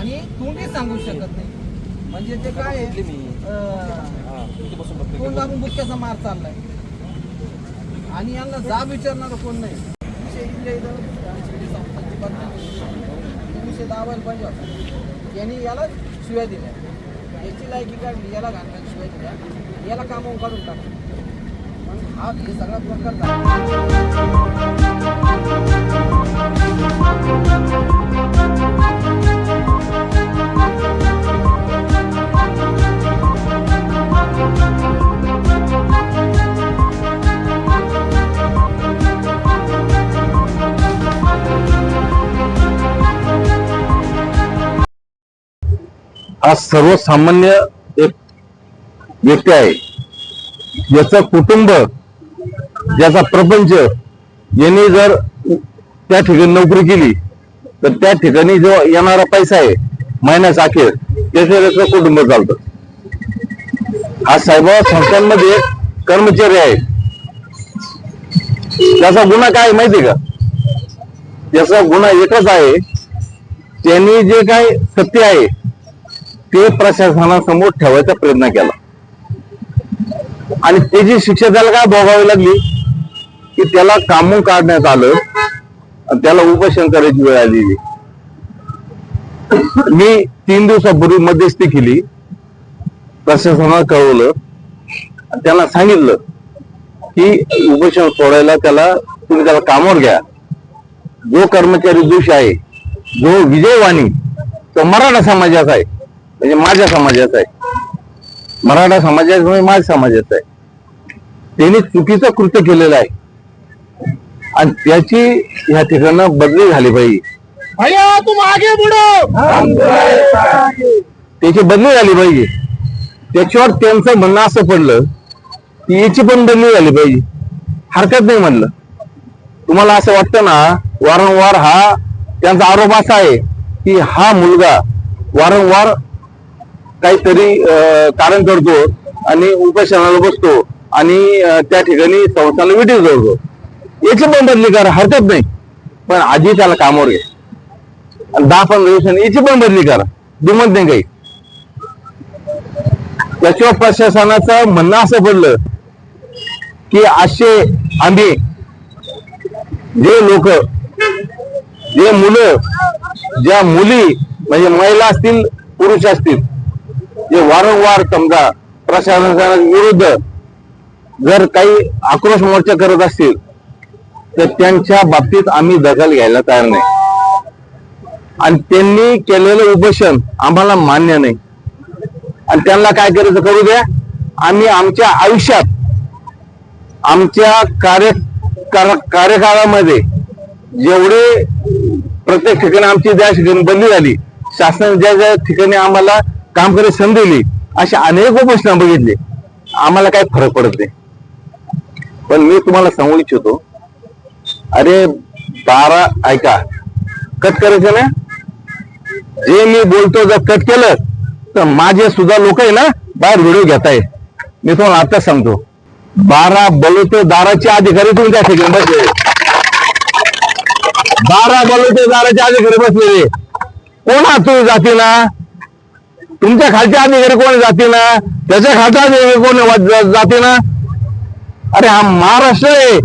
आणि तोंडी सांगू शकत नाही. म्हणजे ते काय आहे, अं, हा. तोंड दाबून बुटक्याचा मार चाललाय. आणि यांना जाब विचारणार कोण नाही. विषय इथल्या इथं आमची संस्थांची बातमी तो विषय दाबायला पाहिजे होता. यांनी याला शिव्या दिल्या. याची लायकी काढली याला घालण्याची शिव्या दिल्या. याला कामावून काढून टाकलं. पण हा हे सगळा प्रकार झाला. हा सर्वसामान्य एक व्यक्ती आहे. याचं कुटुंब ज्याचा प्रपंच यांनी जर त्या ठिकाणी नोकरी केली तर त्या ठिकाणी जो येणारा पैसा आहे महिन्याचा अखेर त्याचं त्याचं कुटुंब चालतं. हा साहेबा संस्थांमध्ये कर्मचारी आहे. त्याचा गुन्हा काय आहे माहिती का? त्याचा गुन्हा एकच आहे. त्यांनी जे काय सत्य आहे ते प्रशासनासमोर ठेवायचा प्रयत्न केला. आणि त्याची शिक्षा त्याला काय भोगावी लागली की त्याला कामून काढण्यात आलं आणि त्याला उपोषण करायची वेळ आलेली. मी तीन दिवसापूर्वी मध्यस्थी केली. प्रशासनाला कळवलं. आणि सांगितलं की उपोषण सोडायला त्याला तुम्ही त्याला कामावर घ्या. जो कर्मचारी दोषी आहे जो विजयवाणी तो मराठा समाजाचा आहे म्हणजे माझ्या समाजाचा आहे. मराठा समाजाचा म्हणजे माझ्या समाजाचा आहे. त्यांनी चुकीचं कृत्य केलेलं आहे. आणि त्याची ह्या ठिकाणं बदली झाली पाहिजे. त्याची बदली झाली पाहिजे. त्याच्यावर त्यांचं म्हणणं असं पडलं की याची पण बदली झाली पाहिजे. हरकत नाही म्हणलं. तुम्हाला असं वाटतं ना वारंवार हा त्यांचा आरोप असा आहे की हा मुलगा वारंवार काहीतरी अं, कारण करतो आणि उपाशनाला बसतो आणि त्या ठिकाणी संस्थाला विटी जोडतो. याची पण बदली करा हरकत नाही पण आधी त्याला कामावर घे. आणि दहा पंधरा दिवसांनी याची पण बदली करा दुमत नाही काही. त्याच्यावर प्रशासनाचं म्हणणं असं पडलं की असे आम्ही जे लोक जे मुलं ज्या मुली म्हणजे महिला असतील पुरुष असतील जे वारंवार समजा प्रशासनाच्या विरुद्ध जर काही आक्रोश मोर्चा करत असतील तर त्यांच्या बाबतीत आम्ही दखल घ्यायला तयार नाही. आणि त्यांनी केलेलं उपोषण आम्हाला मान्य नाही. आणि त्यांना काय करायचं करू द्या? आम्ही आमच्या आयुष्यात आमच्या कार्य कार- कार्यकाळामध्ये जेवढे प्रत्येक ठिकाणी आमची ज्या ठिकाणी झाली शासन ज्या ज्या ठिकाणी आम्हाला काम करायची संधी दिली अशा अनेक उपोषणा बघितले. आम्हाला काय फरक पडत नाही. पण मी तुम्हाला सांगू इच्छितो अरे बारा ऐका. कट करायचं ना? जे मी बोलतो जर कट केलं तर माझे सुद्धा लोक आहे ना बाहेर व्हिडिओ घेत आहे मी तुम्हाला आताच सांगतो. बारा बलुते दाराचे अधिकारी तुम्ही त्या ठिकाणी बसले बारा बलुते दाराचे अधिकारी बसलेले. कोण तू जाती ना तुमच्या खालच्या अधिकारी कोण जातीना त्याच्या खालचा अधिकारी कोण जाते ना? अरे हा महाराष्ट्र आहे.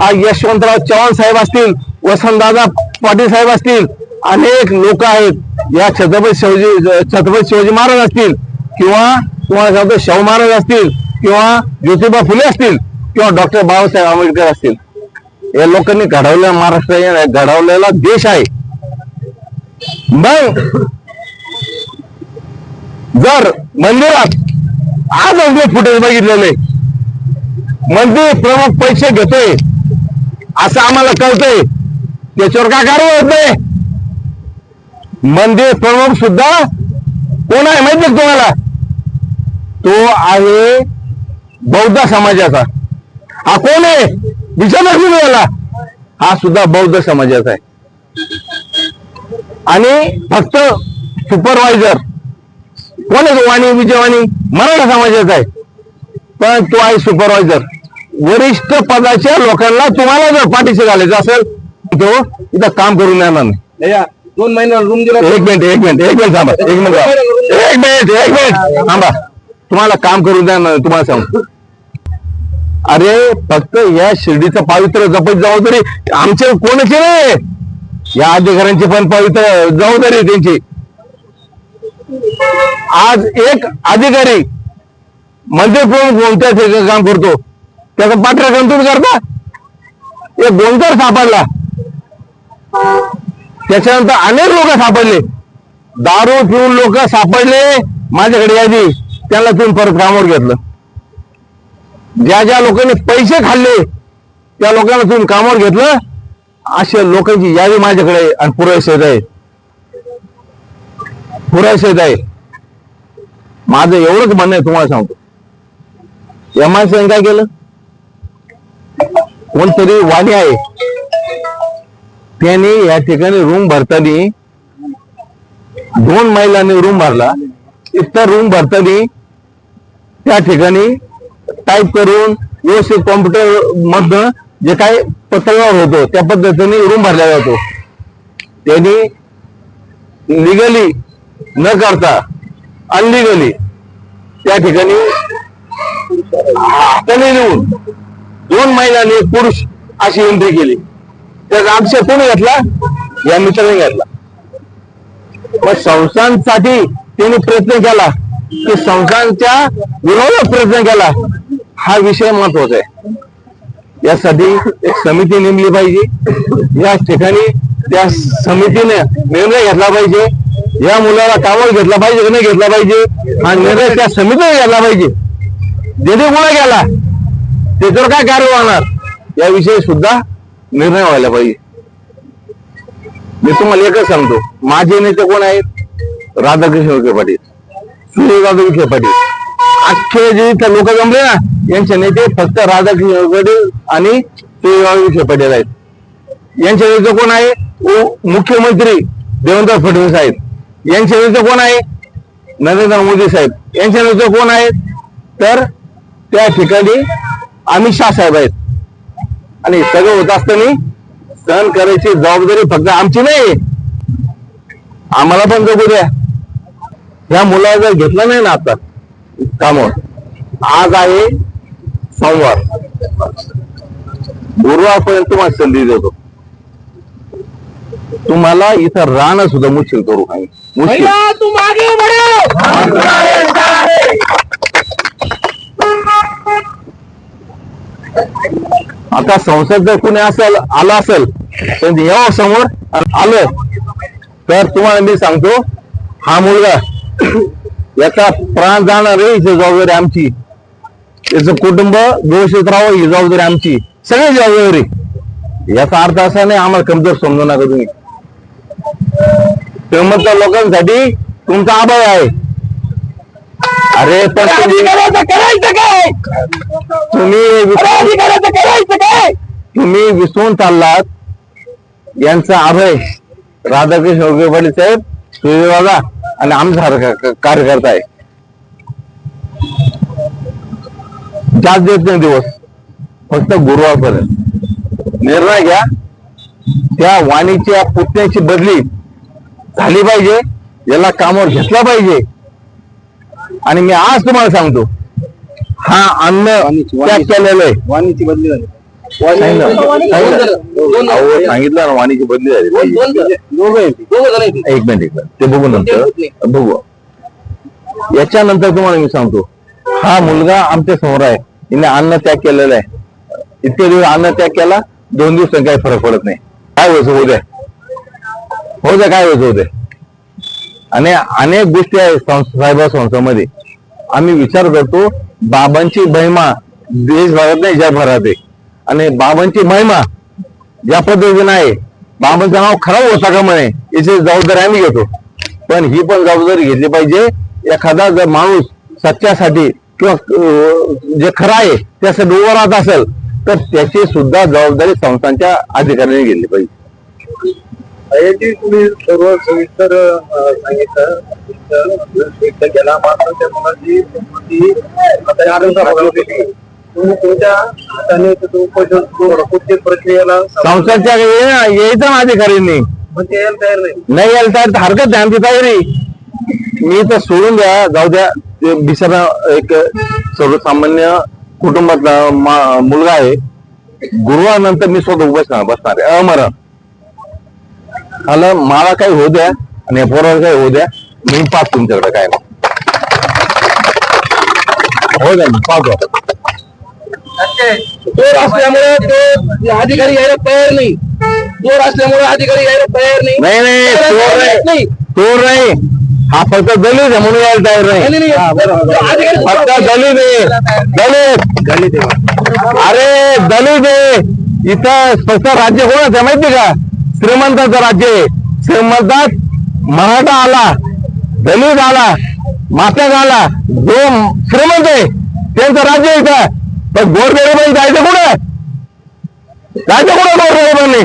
हा यशवंतराव चव्हाण साहेब असतील वसंतदादा पाटील साहेब असतील अनेक लोक आहेत. या छत्रपती शिवाजी छत्रपती शिवाजी महाराज असतील किंवा तुम्हाला सांगतो शाहू महाराज असतील किंवा ज्योतिबा फुले असतील किंवा डॉक्टर बाबासाहेब आंबेडकर असतील. या लोकांनी घडवलेला महाराष्ट्र हे घडवलेला देश आहे. मग जर मंदिरात आज मी फुटेज बघितलेले मंदिर प्रमुख पैसे घेतोय असं आम्हाला कळतंय. त्याच्यावर का कारवाई होत नाही. मंदिर प्रमुख सुद्धा कोण आहे माहिती नाही तुम्हाला? तो आहे बौद्ध समाजाचा. हा कोण आहे? विचारच नाही याला हा सुद्धा बौद्ध समाजाचा आहे. आणि फक्त सुपरवायझर कोण आहे तो वाणी विजयवाणी मराठा समाजाचा आहे. पण तो आहे सुपरवायझर वरिष्ठ पदाच्या लोकांना तुम्हाला जर पाठीशी घालायचं असेल तो इथं काम करून येणार नाही. दोन महिन्याला रूम दिला एक मिनिट एक मिनिट एक मिनिट थांबा एक मिनिट. एक मिनिट एक मिनिट. थांबा. तुम्हाला काम करू द्या तुम्हाला सांगतो अरे फक्त या शिर्डीचं पावित्र्य जपत जबाबदारी आमचे कोणाची नाही या अधिकाऱ्यांची पण पवित्र जबाबदारी आहे त्यांची. आज एक अधिकारी मंदिर प्रमुख कोणत्या ठिकाणी काम करतो? त्याचा पात्र तुम्ही करता? एक गोंधळ सापडला. त्याच्यानंतर अनेक लोक सापडले. दारू पिऊन लोक सापडले माझ्याकडे यादी. त्याला तुम्ही परत कामावर घेतलं. ज्या ज्या लोकांनी पैसे खाल्ले त्या लोकांना तुम्ही कामावर घेतलं. अशा लोकांची यादी माझ्याकडे आहे आणि पुरेसेत आहे. पुरेसेत आहे माझं एवढंच म्हणणं आहे तुम्हाला सांगतो. एम आय काय केलं? कोणतरी वाणी आहे. त्याने या ठिकाणी रूम भरताना दोन महिलांनी रूम भरला. इतर रूम भरताना त्या ठिकाणी टाईप करून व्यवस्थित कॉम्प्युटर मधनं जे काय पत्रव्यवहार होतो त्या पद्धतीने रूम भरला जातो त्यांनी लिगली न करता अनलिगली त्या ठिकाणी हाताने लिहून दोन महिलांनी एक पुरुष अशी एंट्री केली. त्याचा आक्षेप कोणी घेतला? या मित्राने घेतला. मग संस्थांसाठी त्यांनी प्रयत्न केला की संस्थांच्या विरोधात प्रयत्न केला. हा विषय महत्त्वाचा आहे. यासाठी एक समिती नेमली पाहिजे. या ठिकाणी त्या समितीने निर्णय घेतला पाहिजे. या मुलाला कामावर घेतला पाहिजे की नाही घेतला पाहिजे? हा निर्णय त्या समितीने घ्यायला पाहिजे. जेथे गुन्हा गेला त्याच्यावर काय कार्य होणार? याविषयी सुद्धा निर्णय व्हायला पाहिजे. मी तुम्हाला एकच सांगतो. माझे नेते कोण आहेत? राधाकृष्ण विखे पाटील. सूर्यकांत विखे पाटील. अख्खे जे इथं लोक जमले ना यांचे नेते फक्त राधाकृष्ण पाटील आणि सूर्यकांत विखे पाटील आहेत. यांचे नेते कोण आहे? मुख्यमंत्री देवेंद्र फडणवीस आहेत. यांचे नेते कोण आहे? नरेंद्र मोदी साहेब. यांचे नेते कोण आहेत तर त्या ठिकाणी अमित शाह साहेब आहेत. आणि सगळं होत असताना सहन करायची जबाबदारी फक्त आमची नाही. आम्हाला पण जगू द्या. ह्या मुलाला जर घेतलं नाही ना आता कामावर आज आहे सोमवार. गुरुवारपर्यंत तुम्हाला संधी देतो. तुम्हाला इथं राहणं सुद्धा मुश्किल करू काही मुश्किल तुम आगे बढ़ो आता संसद जर कुणी असेल आलं असेल तर यावं समोर आलं. तर तुम्हाला मी सांगतो हा मुलगा याचा प्राण जाणार आहे ही जबाबदारी आमची. त्याचं कुटुंब व्यवस्थित राहावं ही जबाबदारी आमची. सगळी जबाबदारी. याचा अर्थ असा नाही आम्हाला कमजोर समजू नका तुम्ही. श्रीमंत लोकांसाठी तुमचा आभार आहे. अरे पण तुम्ही- करायचं काय? तुम्ही करायचं काय? तुम्ही विसरून चाललात. यांचा अभय राधाकृष्ण विखे पाटील साहेब सूर्यदादा आणि आमचा कार्यकर्ता आहे. जात देत नाही दिवस. फक्त गुरुवारपर्यंत. निर्णय घ्या. त्या वाणीच्या पुतण्याची बदली झाली पाहिजे याला कामावर घेतला पाहिजे. आणि मी आज तुम्हाला सांगतो हा अन्न त्याग केलेलं आहे. वाणीची बदली झाली. सांगितलं ना वाणीची बदली झाली. एक मिनिट एक मिनिट. ते बघू नंतर. बघू. याच्यानंतर तुम्हाला मी सांगतो हा मुलगा आमच्यासमोर आहे. हिने अन्न त्याग केलेला आहे. इतके दिवस अन्न त्याग केला दोन दिवस काही फरक पडत नाही. काय व्हायचं होऊ हो होऊ काय होत होते. आणि अनेक गोष्टी आहेत संस्था साहेबा संस्थांमध्ये. आम्ही विचार करतो बाबांची महिमा देशभरात नाही जगभरात आहे. आणि बाबांची महिमा ज्या पद्धतीने आहे बाबांचं नाव खराब होता का म्हणे याची जबाबदारी आम्ही घेतो. पण ही पण जबाबदारी घेतली पाहिजे एखादा जर माणूस सत्यासाठी किंवा जे खरं आहे त्यासाठी उभं राहत असेल तर त्याची सुद्धा जबाबदारी संस्थांच्या अधिकाऱ्यांनी घेतली पाहिजे. याची तुम्ही सर्व सविस्तर सांगितलं. केला. मात्र त्या मुलाची तुम्ही तुमच्या हाताने तो प्रत्येक प्रक्रियेला संस्थांच्या यायचं पण ते यायला तयार नाही. नाही यायला तर हरकत नाही आमची तयारी मी तर सोडून द्या जाऊ द्या. बिचारा एक सर्वसामान्य कुटुंबातला मुलगा आहे. गुरुवानंतर मी स्वतः उभं बसणार आहे. अमरण. मला मला काही होऊ द्या आणि या पोराला काही होऊ द्या मी पाच तुमच्याकडे काय हो द्या पाहतो. चोर असल्यामुळे तो अधिकारी यायला तयार नाही. चोर असल्यामुळे अधिकारी यायला तयार नाही. नाही नाही चोर नाही. चोर नाही. हा फक्त दलित आहे म्हणून यायला तयार नाही, हा, बरोबर. फक्त दलित आहे. दलित. दलित आहे. अरे दलित आहे. इथं स्पष्ट राज्य कोणाचं आहे माहिती का? श्रीमंताचं राज्य आहे. श्रीमंतात मराठा आला दलित आला माता आला जो श्रीमंत आहे त्यांचं राज्य आहे इथं. पण गोरगरिबांनी जायचं कुठं? जायचं कुठं गोरगरिबांनी?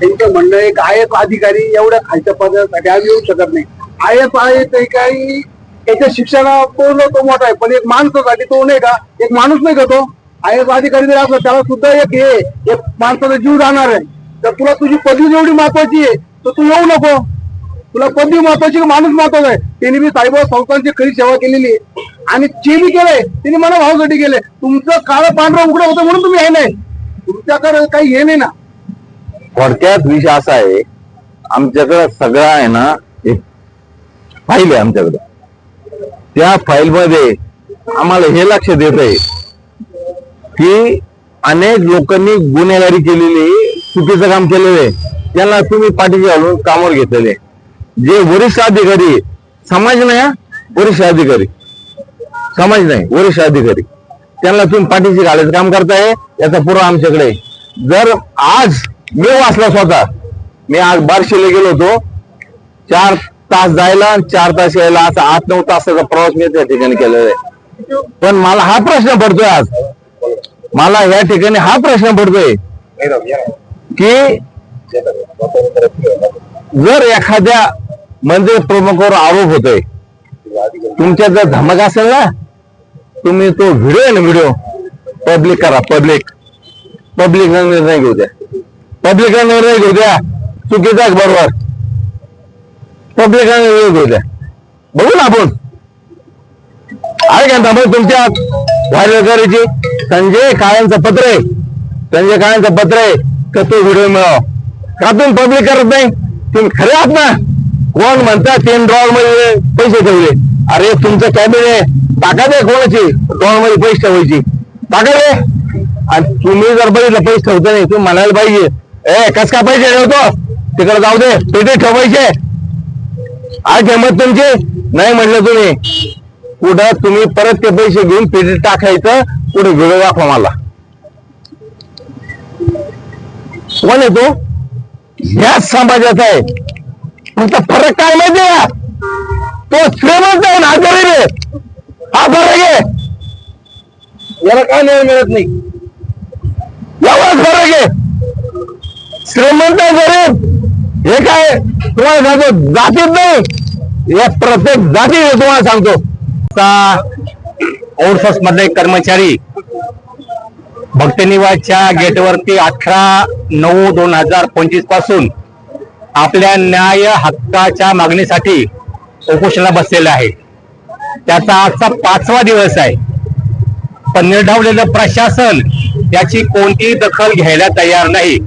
त्यांचं म्हणणं एक आय एफ अधिकारी एवढ्या खालच्या पदासाठी आम्ही येऊ शकत नाही. आय आहे आय काही त्याच्या शिक्षणा पूर्ण तो मोठा आहे पण एक माणसासाठी तो नाही का? एक माणूस नाही का तो? आय एस अधिकारी जर असला त्याला सुद्धा एक हे एक माणसाचा जीव राहणार आहे. तर तुला तुझी पदवी जेवढी महत्वाची आहे तर तू येऊ नको. तुला पदवी महत्वाची माणूस महत्त्वाचा आहे? त्यांनी मी साहेब संस्थांची खरी सेवा केलेली आहे. आणि जे मी केलंय त्यांनी मला भावासाठी केलंय. तुमचं काळं पांढरं उघडं होतं म्हणून तुम्ही हे नाही. तुमच्याकडे काही हे नाही ना. थोडक्यात विषय असा आहे आमच्याकडे सगळं आहे ना एक फाईल आहे आमच्याकडे. त्या फाईल मध्ये आम्हाला हे लक्ष देत आहे की अनेक लोकांनी गुन्हेगारी केलेली चुकीचं काम केलेलं आहे. त्यांना तुम्ही पाठीशी घालून कामावर घेतलेले जे वरिष्ठ अधिकारी समाज नाही हा, वरिष्ठ अधिकारी. समाज नाही वरिष्ठ अधिकारी. त्यांना तुम्ही पाठीशी घालायचं काम करताय याचा पुरावा आमच्याकडे जर आज मी वाचला स्वतः मी आज बारशीला गेलो होतो चार तास जायला चार तास यायला असा आठ नऊ तासाचा प्रवास मी त्या ठिकाणी केलेला आहे. पण मला हा प्रश्न पडतोय आज. मला या ठिकाणी हा प्रश्न पडतोय की जर एखाद्या मंदिर प्रमुखावर आरोप होतोय तुमच्या जर धमक असेल ना तुम्ही तो व्हिडिओ आहे ना व्हिडिओ पब्लिक करा पब्लिक पब्लिक निर्णय घेऊ द्या. पब्लिक निर्णय घेऊ द्या. चुकीचा बरोबर? पब्लिक निर्णय घेऊ द्या. बघू ना आपण. आहे का मग तुमच्या व्हायरल करायची संजय काळ्यांचं पत्र आहे. संजय काळ्यांचं पत्र आहे का तो व्हिडिओ मिळावा? का तुम्ही पब्लिक करत नाही? तुम्ही खरे आहात ना? कोण म्हणतात तीन ड्रॉवर मध्ये पैसे ठेवले? अरे तुमचं कॅबिन आहे. टाका दे कोणाची? ड्रॉवर मध्ये पैसे ठेवायची. टाका दे आणि तुम्ही जर बघितलं पैसे ठेवता नाही. तुम्ही म्हणायला पाहिजे. ए कस का पैसे ठेवतो? तिकडे जाऊ दे. पेटे ठेवायचे. आज हिंमत तुमची? नाही म्हटलं तुम्ही. कुठं तुम्ही परत ते पैसे घेऊन पेटी टाकायचं पुढे व्हिडिओ दाखवा मला. कोण आहे तो? ह्याच समाजाचा आहे. फक्त फरक काय माहिती का? तो श्रीमंत आहे ना हा गरीब आहे. हा आहे. याला काय न्याय मिळत नाही. एवढाच फरक आहे. श्रीमंत आहे गरीब. हे काय? तुम्हाला सांगतो जातीत नाही. या प्रत्येक जाती तुम्हाला सांगतो. आउटसोर्स मधले कर्मचारी भक्तनिवासच्या गेटवरती अठरा नऊ दोन हजार पंचवीसपासून आपल्या न्याय हक्काच्या मागणीसाठी उपोषणाला बसलेला आहे. त्याचा आजचा पाचवा दिवस आहे. पण निर्ढवलेलं प्रशासन याची कोणतीही दखल घ्यायला तयार नाही.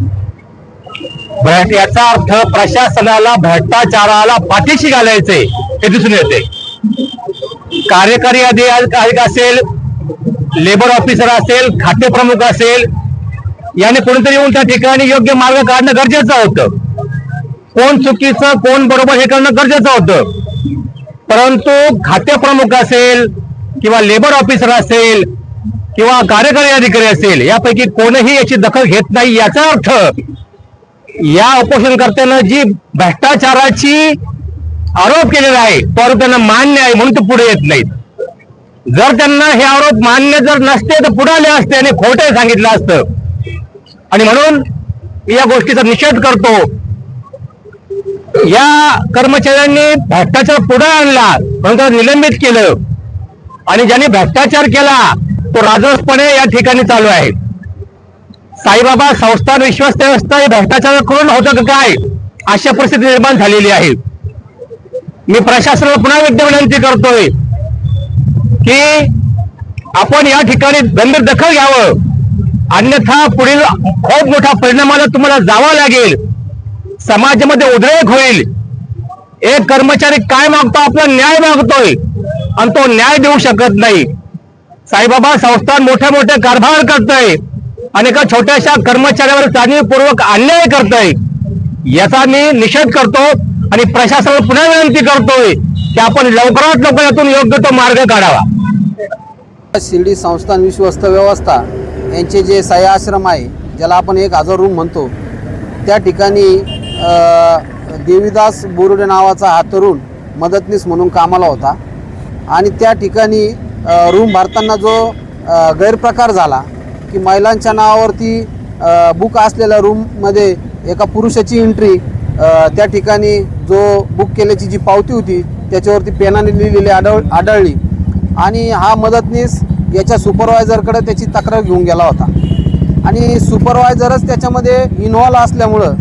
याचा अर्थ प्रशासनाला भ्रष्टाचाराला पाठीशी घालायचे हे दिसून येते. कार्यकारी अधिकारी असेल लेबर ऑफिसर असेल खाते प्रमुख असेल याने कोणीतरी येऊन त्या ठिकाणी योग्य मार्ग काढणं गरजेचं होतं. कोण चुकीचं कोण बरोबर हे करणं गरजेचं होतं. परंतु खाते प्रमुख असेल किंवा लेबर ऑफिसर असेल किंवा कार्यकारी अधिकारी असेल यापैकी कोणीही याची दखल घेत नाही याचा अर्थ या उपोषणकर्त्यानं जी भ्रष्टाचाराची आरोप केलेला आहे तो आरोप त्यांना मान्य आहे म्हणून ते पुढे येत नाहीत. जर त्यांना हे आरोप मान्य जर नसते तर पुढे आले असते आणि खोटे सांगितलं असतं. आणि म्हणून या गोष्टीचा निषेध करतो. या कर्मचाऱ्यांनी भ्रष्टाचार पुढे आणला म्हणून त्याला निलंबित केलं. आणि ज्यांनी भ्रष्टाचार केला तो राजसपणे या ठिकाणी चालू आहे. साईबाबा संस्थान विश्वस्त व्यवस्था हे भ्रष्टाचार करून होतं का काय? अशा परिस्थिती निर्माण झालेली आहे. मी प्रशासनाला पुन्हा एकदा विनंती करतोय की आपण या ठिकाणी गंभीर दखल घ्यावं. अन्यथा पुढील खूप मोठा परिणामाला तुम्हाला जावं लागेल. समाजामध्ये उद्रेक होईल. एक कर्मचारी काय मागतो आपला न्याय मागतोय आणि तो न्याय देऊ शकत नाही. साईबाबा संस्थान मोठ्या मोठ्या कारभार करतोय आणि एका छोट्याशा कर्मचाऱ्यावर जाणीवपूर्वक अन्याय करतोय. याचा मी निषेध करतो. आणि प्रशासनाला पुन्हा विनंती करतोय की आपण लवकरात लवकर यातून योग्य तो मार्ग काढावा. शिर्डी संस्थान विश्वस्त व्यवस्था यांचे जे साय आश्रम आहे ज्याला आपण एक हजार रूम म्हणतो त्या ठिकाणी देवीदास बोरुडे नावाचा हा तरुण मदतनीस म्हणून कामाला होता. आणि त्या ठिकाणी रूम भरताना जो गैरप्रकार झाला की महिलांच्या नावावरती बुक असलेल्या रूममध्ये एका पुरुषाची एंट्री त्या ठिकाणी जो बुक केल्याची जी पावती होती त्याच्यावरती पेनाने लिहिलेली आढळ आढळली. आणि हा मदतनीस याच्या सुपरवायझरकडे त्याची तक्रार घेऊन गेला होता. आणि सुपरवायझरच त्याच्यामध्ये इन्व्हॉल्व असल्यामुळं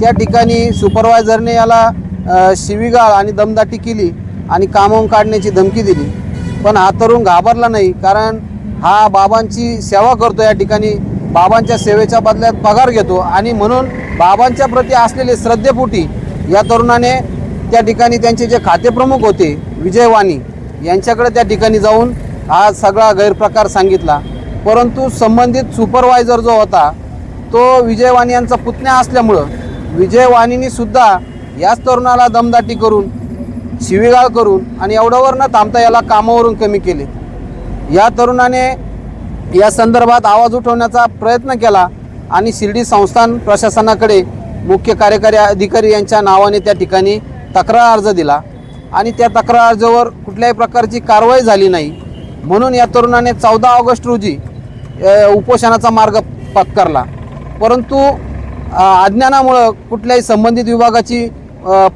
त्या ठिकाणी सुपरवायझरने याला शिवीगाळ आणि दमदाटी केली आणि कामावून काढण्याची धमकी दिली. पण हा तरुण घाबरला नाही कारण हा बाबांची सेवा करतो या ठिकाणी. बाबांच्या सेवेच्या बदल्यात पगार घेतो आणि म्हणून बाबांच्या प्रती असलेले श्रद्धेपोटी या तरुणाने त्या ठिकाणी त्यांचे जे खातेप्रमुख होते विजय वाणी यांच्याकडे त्या ठिकाणी जाऊन हा सगळा गैरप्रकार सांगितला. परंतु संबंधित सुपरवायझर जो होता तो विजय वाणी यांचा पुतण्या असल्यामुळं विजय वाणींनी सुद्धा याच तरुणाला दमदाटी करून शिवीगाळ करून आणि एवढ्यावर न थांबता याला कामावरून कमी केले. या तरुणाने या संदर्भात आवाज उठवण्याचा प्रयत्न केला आणि शिर्डी संस्थान प्रशासनाकडे मुख्य कार्यकारी अधिकारी यांच्या नावाने त्या ठिकाणी तक्रार अर्ज दिला. आणि त्या तक्रार अर्जावर कुठल्याही प्रकारची कारवाई झाली नाही. म्हणून या तरुणाने चौदा ऑगस्ट रोजी उपोषणाचा मार्ग पत्करला. परंतु अज्ञानामुळं कुठल्याही संबंधित विभागाची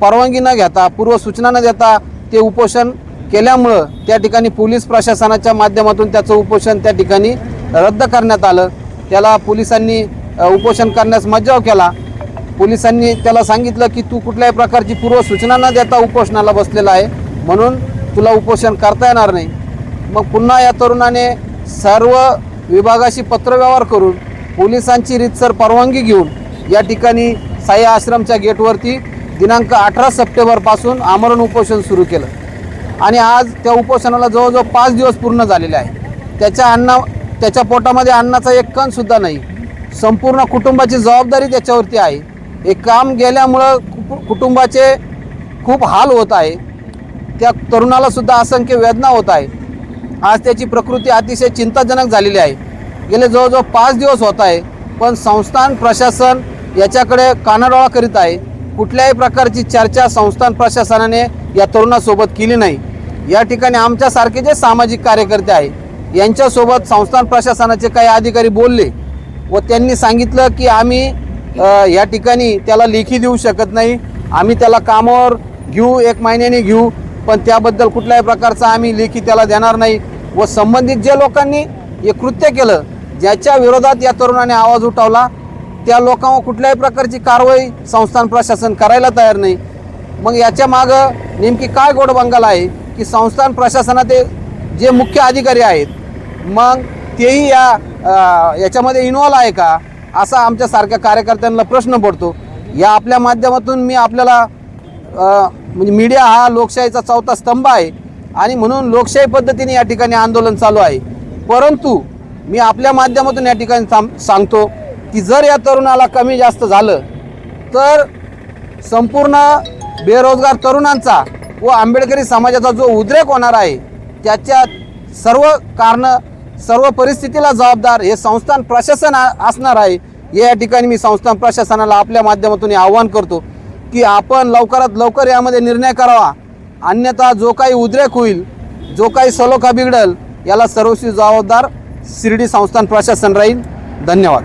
परवानगी न घेता पूर्वसूचना न देता ते उपोषण केल्यामुळं त्या ठिकाणी पोलीस प्रशासनाच्या माध्यमातून त्याचं उपोषण त्या ठिकाणी रद्द करण्यात आलं. त्याला पोलिसांनी उपोषण करण्यास मज्जाव केला. पोलिसांनी त्याला सांगितलं की तू कुठल्याही प्रकारची पूर्वसूचना न देता उपोषणाला बसलेला आहे. म्हणून तुला उपोषण करता येणार नाही. मग पुन्हा या तरुणाने सर्व विभागाशी पत्रव्यवहार करून पोलिसांची रीतसर परवानगी घेऊन या ठिकाणी साई आश्रमच्या गेटवरती दिनांक अठरा सप्टेंबरपासून आमरण उपोषण सुरू केलं. आणि आज त्या उपोषणाला जवळजवळ पाच दिवस पूर्ण झालेले आहे. त्याच्या अन्ना त्याच्या पोटामध्ये अन्नाचा एक कणसुद्धा नाही. संपूर्ण कुटुंबाची जबाबदारी त्याच्यावरती आहे. हे काम गेल्यामुळं कुटुंबाचे खूप हाल होत आहे. त्या तरुणालासुद्धा असंख्य वेदना होत आहे. आज त्याची प्रकृती अतिशय चिंताजनक झालेली आहे. गेले जवळजवळ पाच दिवस होत आहे पण संस्थान प्रशासन याच्याकडे कानाडोळा करीत आहे. कुठल्याही प्रकारची चर्चा संस्थान प्रशासनाने या तरुणासोबत केली नाही. या ठिकाणी आमच्यासारखे जे सामाजिक कार्यकर्ते आहे यांच्यासोबत संस्थान प्रशासनाचे काही अधिकारी बोलले व त्यांनी सांगितलं की आम्ही या ठिकाणी त्याला लेखी देऊ शकत नाही. आम्ही त्याला कामावर घेऊ एक महिन्याने घेऊ पण त्याबद्दल कुठल्याही प्रकारचा आम्ही लेखी त्याला देणार नाही व संबंधित जे लोकांनी हे कृत्य केलं ज्याच्या विरोधात या तरुणाने आवाज उठवला त्या लोकांवर कुठल्याही प्रकारची कारवाई संस्थान प्रशासन करायला तयार नाही. मग याच्या मागं नेमकी काय गोडबंगाल आहे की संस्थान प्रशासनाचे जे मुख्य अधिकारी आहेत मग तेही या याच्यामध्ये इन्वॉल्व आहे का? असा आमच्यासारख्या कार्यकर्त्यांना प्रश्न पडतो. या आपल्या माध्यमातून मी आपल्याला म्हणजे मीडिया हा लोकशाहीचा चौथा स्तंभ आहे आणि म्हणून लोकशाही पद्धतीने या ठिकाणी आंदोलन चालू आहे. परंतु मी आपल्या माध्यमातून या ठिकाणी सांग सांगतो की जर या तरुणाला कमी जास्त झालं तर संपूर्ण बेरोजगार तरुणांचा व आंबेडकरी समाजाचा जो उद्रेक होणार आहे त्याच्या सर्व कारणं सर्व परिस्थितीला जबाबदार हे संस्थान प्रशासन असणार आहे. या ठिकाणी मी संस्थान प्रशासनाला आपल्या माध्यमातून आवाहन आव्हान करतो की आपण लवकरात लवकर यामध्ये निर्णय करावा. अन्यथा जो काही उद्रेक होईल जो काही सलोखा बिघडल याला सर्वस्वी जबाबदार शिर्डी संस्थान प्रशासन राहील. धन्यवाद.